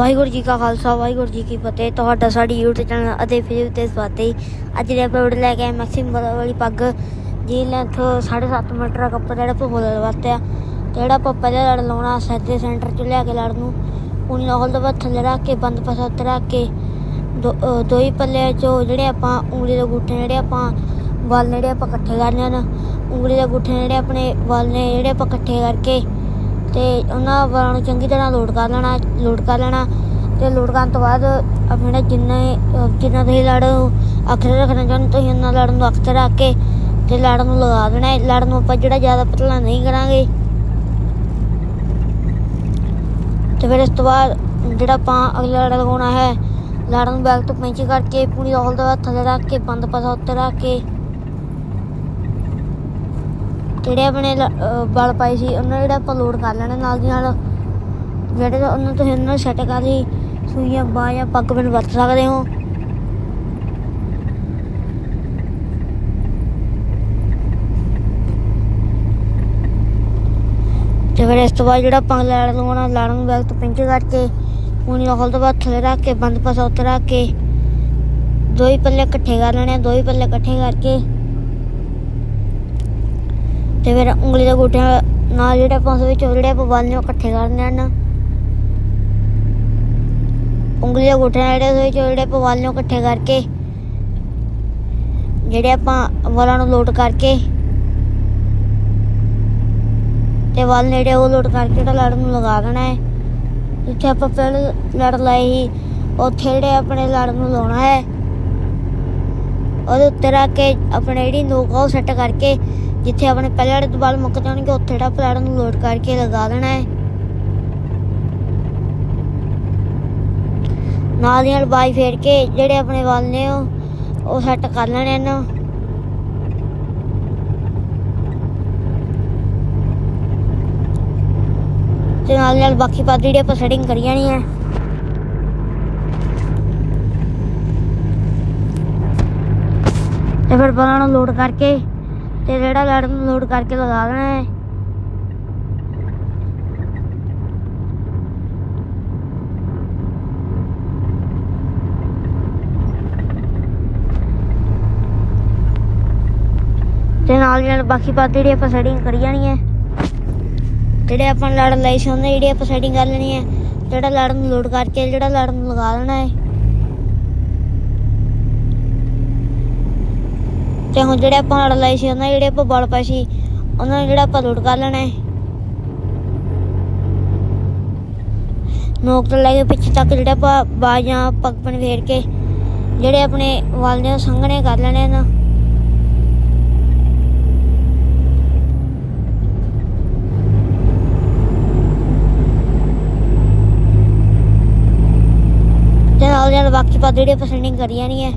ਵਾਹਿਗੁਰੂ ਜੀ ਕਾ ਖਾਲਸਾ, ਵਾਹਿਗੁਰੂ ਜੀ ਕੀ ਫਤਿਹ। ਤੁਹਾਡਾ ਸਾਡੀ YouTube ਚੈਨਲ ਅਤੇ ਫੇਸਬੁੱਕ ਤੇ ਸਵਾਗਤ ਹੈ। ਅੱਜ ਦੇ ਅਪਲੋਡ ਲੈ ਕੇ ਆਏ ਮੈਕਸਿਮ ਵਾਲੀ ਪੱਗ ਜੀ ਲੈਂਥ 7.5 ਮੀਟਰ ਦਾ ਕੱਪੜਾ ਜਿਹੜਾ ਭੋਲ ਵਾਸਤੇ ਆ ਜਿਹੜਾ ਆਪਾਂ ਪਹਿਲੇ ਲੜ ਲਾਉਣਾ ਸੱਜੇ ਸੈਂਟਰ ਚ ਲਿਆ ਕੇ ਲੜ ਨੂੰ। ਪੂਣੀ ਨਾਲ ਦੇ ਬਾਅਦ ਥੱਲੇ ਰੱਖ ਕੇ, ਬੰਦ ਪਾਸਾ ਉੱਤੇ ਰੱਖ ਕੇ, ਦੋ ਦੋ ਹੀ ਪੱਲੇ ਚੋਂ ਜਿਹੜੇ ਆਪਾਂ ਉਂਗਲੀ ਦੇ ਗੁੱਠੇ ਜਿਹੜੇ ਆਪਾਂ ਵਾਲ ਜਿਹੜੇ ਆਪਾਂ ਇਕੱਠੇ ਕਰਨੇ ਹਨ, ਉਂਗਲੀ ਦੇ ਗੁੱਠੇ ਜਿਹੜੇ ਆਪਣੇ ਵਾਲ ਨੇ ਜਿਹੜੇ ਆਪਾਂ ਇਕੱਠੇ ਕਰਕੇ ਤੇ ਉਹਨਾਂ ਵਾਲਾਂ ਨੂੰ ਚੰਗੀ ਤਰ੍ਹਾਂ ਲੋਡ ਕਰ ਲੈਣਾ ਲੋਡ ਕਰ ਲੈਣਾ ਤੇ ਲੋਡ ਕਰਨ ਤੋਂ ਬਾਅਦ ਆਪਣੇ ਜਿੰਨੇ, ਜਿੰਨਾ ਤੁਸੀਂ ਲੜ ਅਖਰੇ ਰੱਖਣਾ ਚਾਹੁੰਦੇ ਤੁਸੀਂ ਉਹਨਾਂ ਲੜਨ ਨੂੰ ਅਖਰੇ ਰੱਖ ਕੇ ਤੇ ਲੜ ਨੂੰ ਲਗਾ ਦੇਣਾ ਹੈ। ਲੜ ਨੂੰ ਆਪਾਂ ਜਿਹੜਾ ਜ਼ਿਆਦਾ ਪਤਲਾ ਨਹੀਂ ਕਰਾਂਗੇ ਤੇ ਫਿਰ ਇਸ ਤੋਂ ਬਾਅਦ ਜਿਹੜਾ ਆਪਾਂ ਅਗਲਾ ਲੜ ਲਗਾਉਣਾ ਹੈ, ਲੜਨ ਨੂੰ ਬੈਕ ਤੋਂ ਪੈਂਚੀ ਕਰਕੇ ਪੂਰੀ ਰੋਲ ਦਾ ਥੱਲੇ ਰੱਖ ਕੇ, ਬੰਦ ਪਾਸਾ ਉੱਤੇ ਰੱਖ ਕੇ ਜਿਹੜੇ ਆਪਣੇ ਬਲ ਅਹ ਸੀ ਉਹਨਾਂ ਜਿਹੜਾ ਆਪਾਂ ਲੋਡ ਕਰ ਲੈਣਾ ਨਾਲ ਦੀ ਨਾਲ। ਜਿਹੜੇ ਉਹਨਾਂ ਤੁਸੀਂ ਉਹਨਾਂ ਸੈੱਟ ਕਰ ਲਈ ਸੂਈਆਂ ਬਾਹਾਂ ਜਾਂ ਪੱਗ ਬਣ ਵਰਤ ਸਕਦੇ ਹੋ। ਤੇ ਫਿਰ ਇਸ ਤੋਂ ਬਾਅਦ ਜਿਹੜਾ ਆਪਾਂ ਲੈਣ ਲਗਾਉਣਾ ਲੜ ਨੂੰ ਬੈਕ ਤੋਂ ਪਿੰਚ ਕਰਕੇ ਪੂਣੀ ਹੋਲ ਤੋਂ ਬਾਅਦ ਥੱਲੇ ਰੱਖ ਕੇ ਬੰਦ ਪਾਸਾ ਉੱਤੇ ਰੱਖ ਕੇ ਦੋ ਹੀ ਪੱਲੇ ਇਕੱਠੇ ਕਰ ਲੈਣੇ ਆ, ਦੋ ਹੀ ਪੱਲੇ ਇਕੱਠੇ ਕਰਕੇ। ਤੇ ਫਿਰ ਉਂਗਲੀ ਦੇ ਗੂਠਿਆਂ ਨਾਲ ਜਿਹੜੇ ਆਪਾਂ ਉਸ ਵਿੱਚ ਜਿਹੜੇ ਆਪਾਂ ਵਾਲ ਨੇ ਉਹ ਇਕੱਠੇ ਕਰਨੇ ਹਨ ਉਂਗਲੀ ਦੇ ਗੂਠਿਆਂ ਜਿਹੜੇ ਉਸ ਵਿੱਚ ਜਿਹੜੇ ਆਪਾਂ ਵਾਲ ਨੇ ਉਹ ਇਕੱਠੇ ਕਰਕੇ, ਜਿਹੜੇ ਆਪਾਂ ਵਾਲਾਂ ਨੂੰ ਲੋਟ ਕਰਕੇ, ਤੇ ਵਾਲ ਨੇੜੇ ਉਹ ਲੋਟ ਕਰਕੇ ਜਿਹੜਾ ਲੜ ਨੂੰ ਲਗਾ ਦੇਣਾ ਹੈ। ਜਿੱਥੇ ਆਪਾਂ ਪਹਿਲੇ ਲੜ ਲਾਏ ਸੀ, ਉੱਥੇ ਜਿਹੜੇ ਆਪਣੇ ਲੜ ਨੂੰ ਲਾਉਣਾ ਹੈ। ਉਹਦੇ ਉੱਤੇ ਰੱਖ ਕੇ ਆਪਣੇ ਜਿਹੜੀ ਨੋਕ ਉਹ ਸੈੱਟ ਕਰਕੇ ਜਿੱਥੇ ਆਪਣੇ ਪਹਿਲੇ ਵਾਲੇ ਵਾਲ ਮੁੱਕ ਜਾਣਗੇ, ਉੱਥੇ ਜਿਹੜਾ ਪਲਾੜ ਨੂੰ ਲੋਡ ਕਰਕੇ ਲਗਾ ਦੇਣਾ ਹੈ। ਨਾਲ ਦੀ ਨਾਲ ਬਾਈ ਫੇਰ ਕੇ ਜਿਹੜੇ ਆਪਣੇ ਵਾਲ ਨੇ ਉਹ ਉਹ ਸੈੱਟ ਕਰ ਲੈਣੇ ਹਨ ਤੇ ਨਾਲ ਨਾਲ ਬਾਕੀ ਪੱਗ ਜਿਹੜੇ ਆਪਾਂ ਸੈਟਿੰਗ ਕਰੀ ਜਾਣੀ ਹੈ। ਤੇ ਫਿਰ ਬਾਲਾਂ ਨੂੰ ਲੋਡ ਕਰਕੇ ਤੇ ਜਿਹੜਾ ਲੜ ਨੂੰ ਲੋਡ ਕਰਕੇ ਲਗਾ ਦੇਣਾ ਹੈ। ਤੇ ਨਾਲ ਨਾਲ ਬਾਕੀ ਪੱਗ ਜਿਹੜੀ ਆਪਾਂ ਸੈਟਿੰਗ ਕਰੀ ਜਾਣੀ ਹੈ। ਜਿਹੜੇ ਆਪਾਂ ਲੜ ਲਈ ਸੀ ਜਿਹੜੀ ਆਪਾਂ ਸੈਟਿੰਗ ਕਰ ਲੈਣੀ ਹੈ, ਜਿਹੜਾ ਲੜ ਨੂੰ ਲੋਡ ਕਰਕੇ, ਜਿਹੜਾ ਲੜ ਨੂੰ ਲਗਾ ਦੇਣਾ ਹੈ। ਤੇ ਹੁਣ ਜਿਹੜੇ ਆਪਾਂ ਲੜ ਲਈ ਸੀ, ਉਹਨਾਂ ਜਿਹੜੇ ਆਪਾਂ ਬਲ ਪਾਏ ਸੀ, ਉਹਨਾਂ ਨੂੰ ਜਿਹੜਾ ਆਪਾਂ ਲੋਡ ਕਰ ਲੈਣਾ ਹੈ। ਨੋਕ ਤੋਂ ਲੈ ਕੇ ਪਿੱਛੇ ਤੱਕ ਜਿਹੜੇ ਆਪਾਂ ਬਾਜਾਂ ਪੱਗਪਣ ਫੇਰ ਕੇ, ਜਿਹੜੇ ਆਪਣੇ ਵਾਲ ਨੇ ਸੰਘਣੇ ਕਰ ਲੈਣੇ ਨਾ। ਤੇ ਨਾਲ ਦੀ ਨਾਲ ਬਾਕੀ ਪੱਗ ਜਿਹੜੀ ਆਪਾਂ ਕਰੀ ਜਾਣੀ ਹੈ।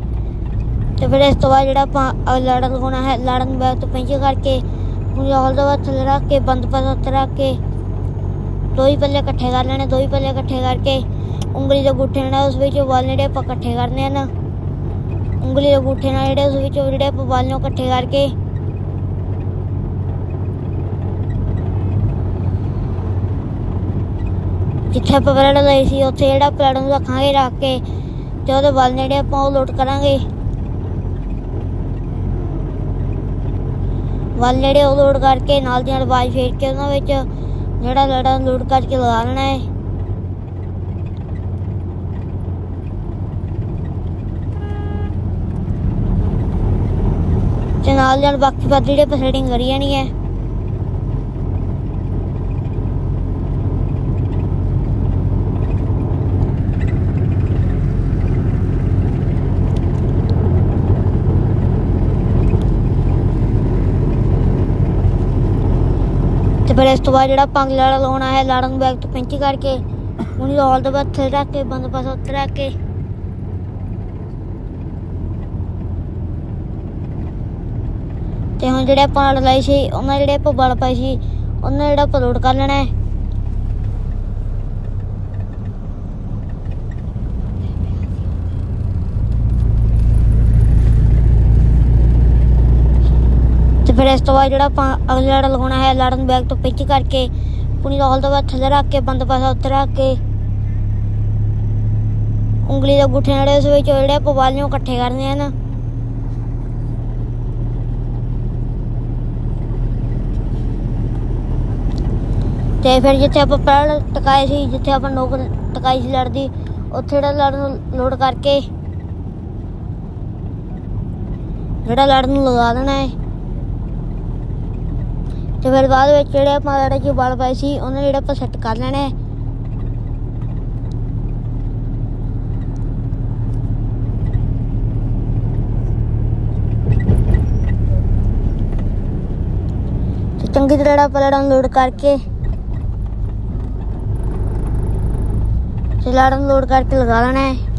ਤੇ ਫਿਰ ਇਸ ਤੋਂ ਬਾਅਦ ਜਿਹੜਾ ਆਪਾਂ ਲੜਨ ਹੋਣਾ ਹੈ, ਲੜਨ ਨੂੰ ਪਿੰਚ ਕਰਕੇ ਪੂਰੀ ਦਾ ਬਾਅਦ ਥੱਲੇ ਰੱਖ ਕੇ, ਬੰਦ ਪਾਸਾ ਰੱਖ ਕੇ ਦੋ ਹੀ ਪੱਲੇ ਇਕੱਠੇ ਕਰ ਲੈਣੇ ਦੋ ਹੀ ਪੱਲੇ ਇਕੱਠੇ ਕਰਕੇ, ਉਂਗਲੀ ਦੇ ਗੁੱਠੇ ਨਾਲ ਉਸ ਵਿੱਚ ਵਾਲ ਜਿਹੜੇ ਆਪਾਂ ਇਕੱਠੇ ਕਰਨੇ ਹਨ। ਉਂਗਲੀ ਦੇ ਗੁੱਠੇ ਨਾਲ ਜਿਹੜੇ ਉਸ ਵਿੱਚ ਜਿਹੜੇ ਆਪਾਂ ਵਾਲ ਨੂੰ ਇਕੱਠੇ ਕਰਕੇ, ਜਿੱਥੇ ਆਪਾਂ ਪਲੜ ਲਈ ਸੀ, ਉੱਥੇ ਜਿਹੜਾ ਪਲੜ ਨੂੰ ਰੱਖਾਂਗੇ, ਰੱਖ ਕੇ, ਤੇ ਉਹਦੇ ਵਾਲ ਜਿਹੜੇ ਆਪਾਂ ਉਹ ਲੋਡ ਕਰਾਂਗੇ। ਵੱਲ ਜਿਹੜੇ ਉਹ ਲੋਡ ਕਰਕੇ ਨਾਲ ਦੀ ਨਾਲ ਬਾਜ ਫੇਰ ਕੇ ਉਹਨਾਂ ਵਿੱਚ, ਜਿਹੜਾ ਲੜਾ ਲੋਡ ਕਰਕੇ ਲਗਾ ਲੈਣਾ ਹੈ। ਤੇ ਨਾਲ ਦੀ ਨਾਲ ਬਾਕੀ ਵੱਧ ਜਿਹੜੇ ਆਪਾਂ ਕਰੀ ਜਾਣੀ ਹੈ। ਤੇ ਫਿਰ ਇਸ ਤੋਂ ਬਾਅਦ ਜਿਹੜਾ ਪੰਗ ਲੜਾ ਲਾਉਣਾ ਹੈ ਲਾੜਨ ਨੂੰ ਬੈਗ ਤੋਂ ਪਿੰਚੀ ਕਰਕੇ, ਉਹਨੂੰ ਰੋਲ ਦੇ ਬਾਅਦ ਥੱਲੇ ਰੱਖ ਕੇ, ਬੰਦ ਪਾਸਾ ਉੱਤੇ ਰੱਖ ਕੇ। ਤੇ ਹੁਣ ਜਿਹੜੇ ਆਪਾਂ ਲੜ ਲਾਈ ਸੀ, ਉਹਨਾਂ ਜਿਹੜੇ ਆਪਾਂ ਬਲ ਪਾਈ ਸੀ, ਉਹਨਾਂ ਜਿਹੜਾ ਆਪਾਂ ਲੋਡ ਕਰ ਲੈਣਾ ਹੈ। ਫਿਰ ਇਸ ਤੋਂ ਬਾਅਦ ਜਿਹੜਾ ਆਪਾਂ ਅਗਲਾ ਲੜ ਲਗਾਉਣਾ ਹੈ, ਲੜਨ ਨੂੰ ਬੈਗ ਤੋਂ ਪਿੱਚ ਕਰਕੇ ਪੁਣੀ ਰੋਲ ਤੋਂ ਬਾਅਦ ਥੱਲੇ ਰੱਖ ਕੇ, ਬੰਦ ਪਾਸਾ ਉੱਤੇ ਰੱਖ ਕੇ, ਉਂਗਲੀ ਦੇ ਗੁੱਠੇ ਜਿਹੜੇ ਉਸ ਵਿੱਚ ਜਿਹੜੇ ਆਪਾਂ ਵਾਲ ਨੂੰ ਇਕੱਠੇ ਕਰਨੇ ਹਨ ਤੇ ਫਿਰ ਜਿੱਥੇ ਆਪਾਂ ਪਹਿਲਾਂ ਟਕਾਏ ਸੀ, ਜਿੱਥੇ ਆਪਾਂ ਨੋਕ ਟਕਾਈ ਸੀ ਲੜਦੀ ਉੱਥੇ ਜਿਹੜਾ ਲੜ ਨੂੰ ਲੋਡ ਕਰਕੇ, ਜਿਹੜਾ ਲੜ ਨੂੰ ਲਗਾ ਦੇਣਾ ਹੈ। ਤੇ ਫਿਰ ਬਾਅਦ ਵਿੱਚ ਜਿਹੜੇ ਆਪਾਂ ਜਿਹੜਾ ਕਿ ਵਾਲ ਪਾਏ ਸੀ, ਉਹਨਾਂ ਜਿਹੜਾ ਆਪਾਂ ਸੈੱਟ ਕਰ ਲੈਣਾ। ਤੇ ਚੰਗੀ ਤਰ੍ਹਾਂ ਜਿਹੜਾ ਆਪਾਂ ਨੂੰ ਲੋਡ ਕਰਕੇ, ਤੇ ਲਾੜਨ ਨੂੰ ਲੋਡ ਕਰਕੇ ਲਗਾ ਲੈਣਾ ਹੈ।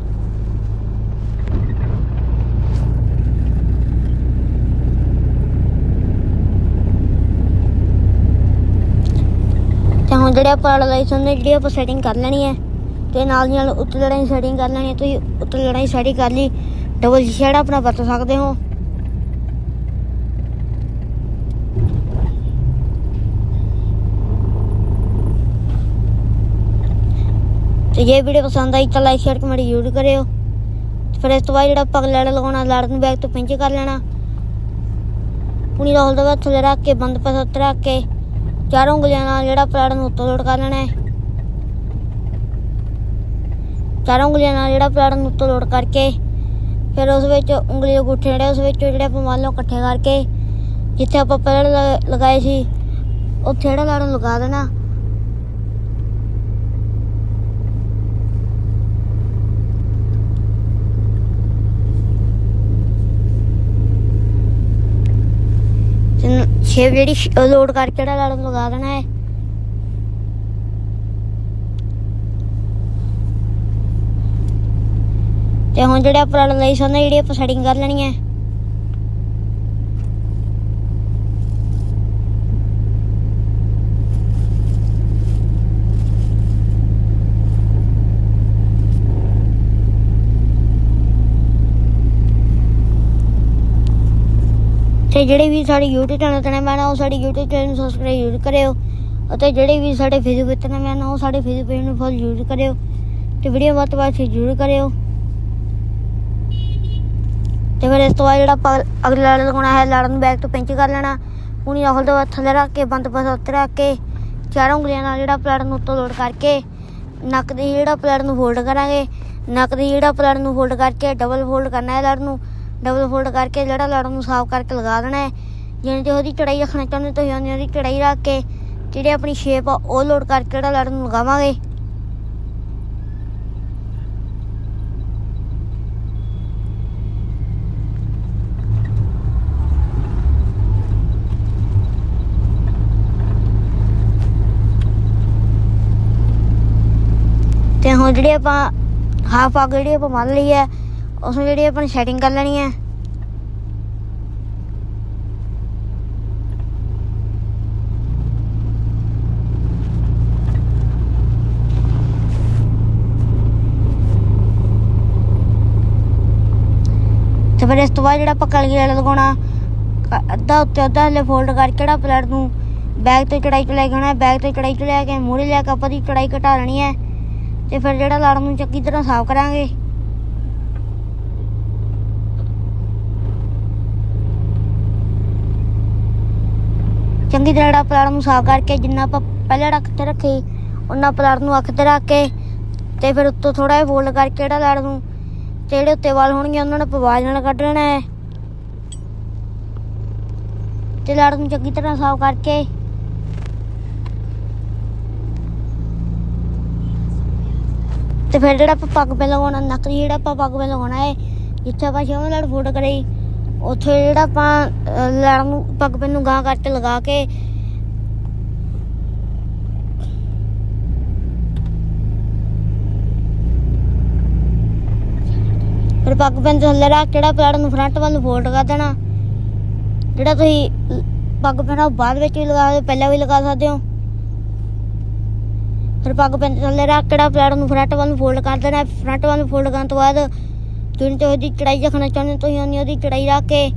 ਹੁਣ ਜਿਹੜੇ ਆਪਾਂ ਲੜਾਈ ਸੁਣਨੇ ਜਿਹੜੀ ਆਪਾਂ ਸੈਟਿੰਗ ਕਰ ਲੈਣੀ ਹੈ, ਤੇ ਨਾਲ ਦੀ ਨਾਲ ਉੱਤੇ ਲੜਾਈ ਸੈਟਿੰਗ ਕਰ ਲੈਣੀ ਹੈ, ਤੁਸੀਂ ਉੱਤੇ ਲੜਾਈ ਸੈਟਿੰਗ ਕਰ ਲਈ ਡਬਲ ਸ਼ੈਡ ਆਪਣਾ ਵਰਤ ਸਕਦੇ ਹੋ। ਤੇ ਜੇ ਵੀਡੀਓ ਪਸੰਦ ਆਈ ਤਾਂ ਲਾਈਕ ਸ਼ੇਅਰ ਕਮੈਂਟ ਜ਼ਰੂਰ ਕਰਿਓ। ਫਿਰ ਇਸ ਤੋਂ ਬਾਅਦ ਜਿਹੜਾ ਆਪਾਂ ਲੜ ਲਗਾਉਣਾ ਲੜ ਨੂੰ ਬੈਗ ਤੋਂ ਪਿੰਚ ਕਰ ਲੈਣਾ। ਪੁਣੀ ਰੋਲ ਦਾ ਥੱਲੇ ਰੱਖ ਕੇ, ਬੰਦ ਪਾਸਾ ਉੱਤੇ ਰੱਖ ਕੇ ਚਾਰੋਂ ਉਂਗਲੀਆਂ ਨਾਲ ਜਿਹੜਾ ਪਲਾੜ ਨੂੰ ਉੱਤੋਂ ਲੋਡ ਕਰ ਲੈਣਾ ਹੈ। ਚਾਰੋਂ ਉਂਗਲੀਆਂ ਨਾਲ ਜਿਹੜਾ ਪਲਾੜ ਨੂੰ ਉੱਤੋਂ ਲੋਡ ਕਰਕੇ, ਫਿਰ ਉਸ ਵਿੱਚ ਉਂਗਲੀ ਅੰਗੂਠੇ ਜਿਹੜੇ, ਉਸ ਵਿੱਚ ਜਿਹੜੇ ਆਪਾਂ ਮੰਨ ਲਓ ਇਕੱਠੇ ਕਰਕੇ, ਜਿੱਥੇ ਆਪਾਂ ਪਹਿਲਾਂ ਲ- ਲਗਾਏ ਸੀ, ਉੱਥੇ ਜਿਹੜਾ ਲੜ ਨੂੰ ਲਗਾ ਦੇਣਾ। ਸ਼ੇਪ ਜਿਹੜੀ ਲੋਡ ਕਰਕੇ ਜਿਹੜਾ ਲੜ ਲਗਾ ਦੇਣਾ ਹੈ। ਤੇ ਹੁਣ ਜਿਹੜੇ ਆਪਾਂ ਲੜ ਲਈ ਸਨ ਜਿਹੜੀ ਆਪਾਂ ਸੈਟਿੰਗ ਕਰ ਲੈਣੀ ਹੈ। ਅਤੇ ਜਿਹੜੇ ਵੀ ਸਾਡੇ YouTube ਚੈਨਲ ਤੇ ਨੇ ਮੈਂ ਉਹ ਸਾਡੇ YouTube ਚੈਨਲ ਨੂੰ ਸਬਸਕ੍ਰਾਈਬ ਜ਼ਰੂਰ ਕਰਿਓ। ਅਤੇ ਜਿਹੜੇ ਵੀ ਸਾਡੇ Facebook ਤੇ ਨੇ ਮੈਂ ਉਹ ਸਾਡੇ Facebook ਪੇਜ ਨੂੰ ਫੋਲੋ ਜ਼ਰੂਰ ਕਰਿਓ। ਤੇ ਵੀਡੀਓ ਵੱਧ ਤੋਂ ਵੱਧ ਸ਼ੇਅਰ ਜ਼ਰੂਰ ਕਰਿਓ। ਤੇ ਫਿਰ ਇਸ ਤੋਂ ਬਾਅਦ ਜਿਹੜਾ ਆਪਾਂ ਅਗਲਾ ਲੜ ਲਗਾਉਣਾ ਹੈ ਲੜਨ ਨੂੰ ਬੈਕ ਤੋਂ ਪਿੰਚ ਕਰ ਲੈਣਾ। ਪੂਣੀ ਰਾਹੁਲ ਦੇ ਬਾਅਦ ਥੱਲੇ ਰੱਖ ਕੇ, ਬੰਦ ਪਾਸਾ ਉੱਤੇ ਰੱਖ ਕੇ, ਚਾਰੋਂ ਉਂਗਲੀਆਂ ਨਾਲ ਜਿਹੜਾ ਪਲੇਟ ਨੂੰ ਉੱਤੋਂ ਲੋਡ ਕਰਕੇ, ਨੱਕ ਦੀ ਜਿਹੜਾ ਪਲੇਟ ਨੂੰ ਫੋਲਡ ਕਰਾਂਗੇ। ਨੱਕ ਦੀ ਜਿਹੜਾ ਪਲੇਟ ਨੂੰ ਫੋਲਡ ਕਰਕੇ ਡਬਲ ਫੋਲਡ ਕਰਨਾ ਹੈ ਲੜ ਨੂੰ। ਡਬਲ ਫੋਲਡ ਕਰਕੇ ਜਿਹੜਾ ਲੜ ਨੂੰ ਸਾਫ਼ ਕਰਕੇ ਲਗਾ ਦੇਣਾ ਹੈ। ਜਿਵੇਂ ਤੇ ਉਹਦੀ ਚੜਾਈ ਰੱਖਣਾ ਚਾਹੁੰਦੇ ਤੁਸੀਂ ਉਹਨੇ ਉਹਦੀ ਚੜਾਈ ਰੱਖ ਕੇ ਜਿਹੜੀ ਆਪਣੀ ਸ਼ੇਪ ਆ ਉਹ ਲੋਡ ਕਰਕੇ ਜਿਹੜਾ ਲੜ ਨੂੰ ਲਗਾਵਾਂਗੇ। ਤੇ ਹੁਣ ਜਿਹੜੇ ਆਪਾਂ ਹਾਫ ਆ, ਜਿਹੜੀ ਆਪਾਂ ਮੰਨ ਲਈ ਹੈ ਉਸ ਨੂੰ ਜਿਹੜੀ ਆਪਾਂ ਸੈਟਿੰਗ ਕਰ ਲੈਣੀ ਹੈ। ਤੇ ਫਿਰ ਇਸ ਤੋਂ ਬਾਅਦ ਜਿਹੜਾ ਆਪਾਂ ਕਲਗੀ ਵਾਲਾ ਲਗਾਉਣਾ ਅੱਧਾ ਉੱਤੇ ਅੱਧਾ ਹਲੇ ਫੋਲਡ ਕਰਕੇ ਜਿਹੜਾ ਪਲੇਟ ਨੂੰ ਬੈਗ ਤੋਂ ਚੜਾਈ ਚ ਲੈ ਕੇ ਆਉਣਾ ਬੈਗ ਤੋਂ ਚੜਾਈ ਚ ਲੈ ਕੇ ਮੂਹਰੇ ਲੈ ਕੇ ਆਪਾਂ ਦੀ ਚੜਾਈ ਘਟਾ ਲੈਣੀ ਹੈ। ਤੇ ਫਿਰ ਜਿਹੜਾ ਲੜ ਨੂੰ ਚੰਗੀ ਤਰ੍ਹਾਂ ਸਾਫ਼ ਕਰਾਂਗੇ। ਚੰਗੀ ਤਰ੍ਹਾਂ ਜਿਹੜਾ ਪਲਾਟ ਨੂੰ ਸਾਫ਼ ਕਰਕੇ ਜਿੰਨਾ ਆਪਾਂ ਪਹਿਲਾਂ ਰੱਖ ਤੇ ਰੱਖੀ, ਉਹਨਾਂ ਪਲਾੜ ਨੂੰ ਅੱਖ ਤੇ ਰੱਖ ਕੇ ਤੇ ਫਿਰ ਉੱਤੋਂ ਥੋੜਾ ਜਿਹਾ ਫੋਲਡ ਕਰਕੇ ਜਿਹੜਾ ਲੜ ਨੂੰ ਤੇ ਜਿਹੜੇ ਉੱਤੇ ਵਾਲ ਹੋਣਗੇ ਉਹਨਾਂ ਨੂੰ ਆਪਾਂ ਨਾਲ ਕੱਢ ਲੈਣਾ ਹੈ। ਤੇ ਲੜ ਨੂੰ ਚੰਗੀ ਤਰ੍ਹਾਂ ਸਾਫ਼ ਕਰਕੇ ਤੇ ਫਿਰ ਜਿਹੜਾ ਆਪਾਂ ਪੱਗ ਪੇ ਲਗਾਉਣਾ ਨੱਕ ਜਿਹੜਾ ਆਪਾਂ ਪੱਗ ਪੇ ਲਗਾਉਣਾ ਹੈ, ਜਿੱਥੇ ਆਪਾਂ ਛੇਵਾਂ ਲੜ ਫੋਟ ਕਰੀ ਉੱਥੇ ਜਿਹੜਾ ਆਪਾਂ ਅਹ, ਲੜ ਨੂੰ ਪੱਗ ਪੇ ਨੂੰ ਗਾਂ ਕਰਕੇ ਲਗਾ ਕੇ ਫਿਰ ਪੱਗ ਪੈਨ ਥੱਲੇ ਰੱਖ ਕਿਹੜਾ ਜਿਹੜਾ ਨੂੰ ਫਰੰਟ ਵੱਲ ਨੂੰ ਫੋਲਡ ਕਰ ਦੇਣਾ। ਜਿਹੜਾ ਤੁਸੀਂ ਪੱਗ ਪੈਨ ਬਾਅਦ ਵਿੱਚ ਵੀ ਲਗਾ ਸਕਦੇ ਪਹਿਲਾਂ ਵੀ ਲਗਾ ਸਕਦੇ ਹੋ। ਫਿਰ ਪੱਗ ਪੈਨ ਥੱਲੇ ਰੱਖ ਕਿਹੜਾ ਜਿਹੜਾ ਨੂੰ ਫਰੰਟ ਵੱਲ ਨੂੰ ਫੋਲਡ ਕਰ ਦੇਣਾ। ਫਰੰਟ ਵੱਲ ਨੂੰ ਫੋਲਡ ਕਰਨ ਤੋਂ ਬਾਅਦ ਤੁਸੀਂ ਤੇ ਉਹਦੀ ਚੜਾਈ ਰੱਖਣਾ ਚਾਹੁੰਦੇ ਤੁਸੀਂ ਉਹਨੀ ਉਹਦੀ ਚੜਾਈ ਰੱਖ ਕੇ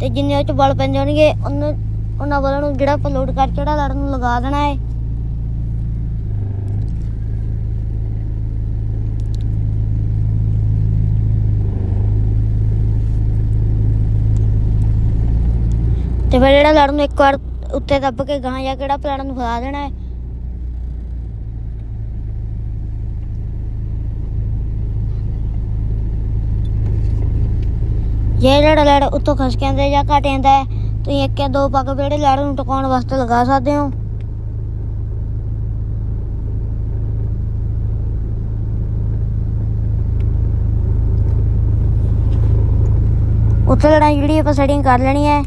ਤੇ ਜਿੰਨੇ ਉਹ ਚ ਬਲ ਪੈਂਦੇ ਹੋਣਗੇ, ਉਹਨਾਂ ਉਹਨਾਂ ਬਲਾਂ ਨੂੰ ਜਿਹੜਾ ਆਪਾਂ ਲੋਡ ਕਰ ਚੜਾ ਲੜਨ ਨੂੰ ਲਗਾ ਦੇਣਾ ਹੈ। ਤੇ ਫਿਰ ਜਿਹੜਾ ਲੜਨ ਨੂੰ ਇੱਕ ਵਾਰ ਉੱਤੇ ਦੱਬ ਕੇ ਗਾਂ ਜਾਂ ਕਿਹੜਾ ਪਲਾਣ ਨੂੰ ਫੜਾ ਦੇਣਾ ਹੈ। ਜੇ ਜਿਹੜਾ ਲੜ ਉੱਤੋਂ ਖਸ ਕੇ ਆਂਦਾ ਜਾਂ ਘਟ ਜਾਂਦਾ ਹੈ, ਤੁਸੀਂ ਇੱਕ ਜਾਂ ਦੋ ਪੱਗ ਜਿਹੜੇ ਲੜ ਨੂੰ ਟਿਕਾਉਣ ਵਾਸਤੇ ਲਗਾ ਸਕਦੇ ਹੋ। ਉੱਥੇ ਲੜਾਈ ਜਿਹੜੀ ਆਪਾਂ ਸੈਟਿੰਗ ਕਰ ਲੈਣੀ ਹੈ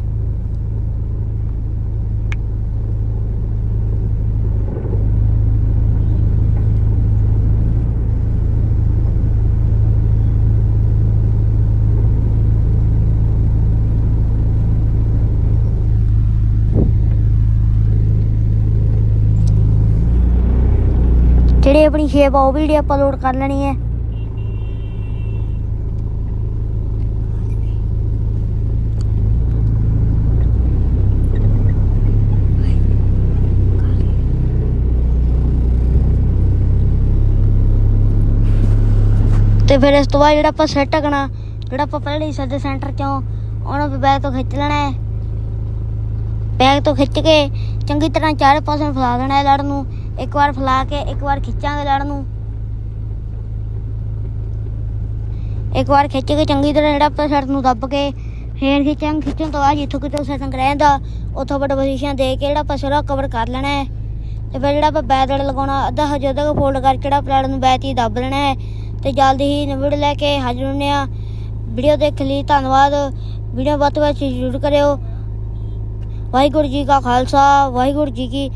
ਜਿਹੜੀ ਆਪਣੀ ਸ਼ੇਪ ਆ, ਉਹ ਵੀ ਜਿਹੜੀ ਆਪਾਂ ਲੋਡ ਕਰ ਲੈਣੀ ਹੈ। ਤੇ ਫਿਰ ਇਸ ਤੋਂ ਬਾਅਦ ਜਿਹੜਾ ਆਪਾਂ ਸੈੱਟ ਕਰਨਾ, ਜਿਹੜਾ ਆਪਾਂ ਪਹਿਲੇ ਹਿੱਸੇ ਦੇ ਸੈਂਟਰ ਚੋਂ ਉਹਨੂੰ ਵੀ ਬੈਗ ਤੋਂ ਖਿੱਚ ਲੈਣਾ ਹੈ। ਬੈਗ ਤੋਂ ਖਿੱਚ ਕੇ ਚੰਗੀ ਤਰ੍ਹਾਂ ਚਾਰੇ ਪਾਸੇ ਫੈਲਾ ਦੇਣਾ ਹੈ ਲੜ ਨੂੰ। ਇੱਕ ਵਾਰ ਫੈਲਾ ਕੇ, ਇੱਕ ਵਾਰ ਖਿੱਚਾਂਗੇ ਲੜ ਨੂੰ। ਇੱਕ ਵਾਰ ਖਿੱਚ ਕੇ ਚੰਗੀ ਤਰ੍ਹਾਂ ਜਿਹੜਾ ਆਪਾਂ ਸੈੱਟ ਨੂੰ ਦੱਬ ਕੇ ਫੇਰ ਖਿੱਚਾਂਗੇ। ਖਿੱਚਣ ਤੋਂ ਬਾਅਦ ਜਿੱਥੋਂ ਕਿਤੋਂ ਸੈਟਿੰਗ ਰਹਿੰਦਾ ਉੱਥੋਂ ਬੜਾ ਪੋਜੀਸ਼ਨ ਦੇ ਕੇ ਜਿਹੜਾ ਆਪਾਂ ਸਾਰਾ ਕਵਰ ਕਰ ਲੈਣਾ ਹੈ। ਤੇ ਫਿਰ ਜਿਹੜਾ ਆਪਾਂ ਬੈਦ ਲਗਾਉਣਾ, ਅੱਧਾ ਹਜੇ ਉਹਦਾ ਫੋਲਡ ਕਰਕੇ ਜਿਹੜਾ ਪਲੇਟ ਨੂੰ ਬੈਤੀ ਦੱਬ ਲੈਣਾ ਹੈ। ਤੇ ਜਲਦੀ ਹੀ ਨਿਬੜ ਲੈ ਕੇ ਹਾਜ਼ਰ ਹੁੰਦੇ ਆ ਵੀਡੀਓ ਦੇਖ ਲਈ, ਧੰਨਵਾਦ। ਵੀਡੀਓ ਵੱਧ ਤੋਂ ਵੱਧ ਜ਼ਰੂਰ ਕਰਿਓ। ਵਾਹਿਗੁਰੂ ਜੀ ਕਾ ਖਾਲਸਾ, ਵਾਹਿਗੁਰੂ ਜੀ ਕੀ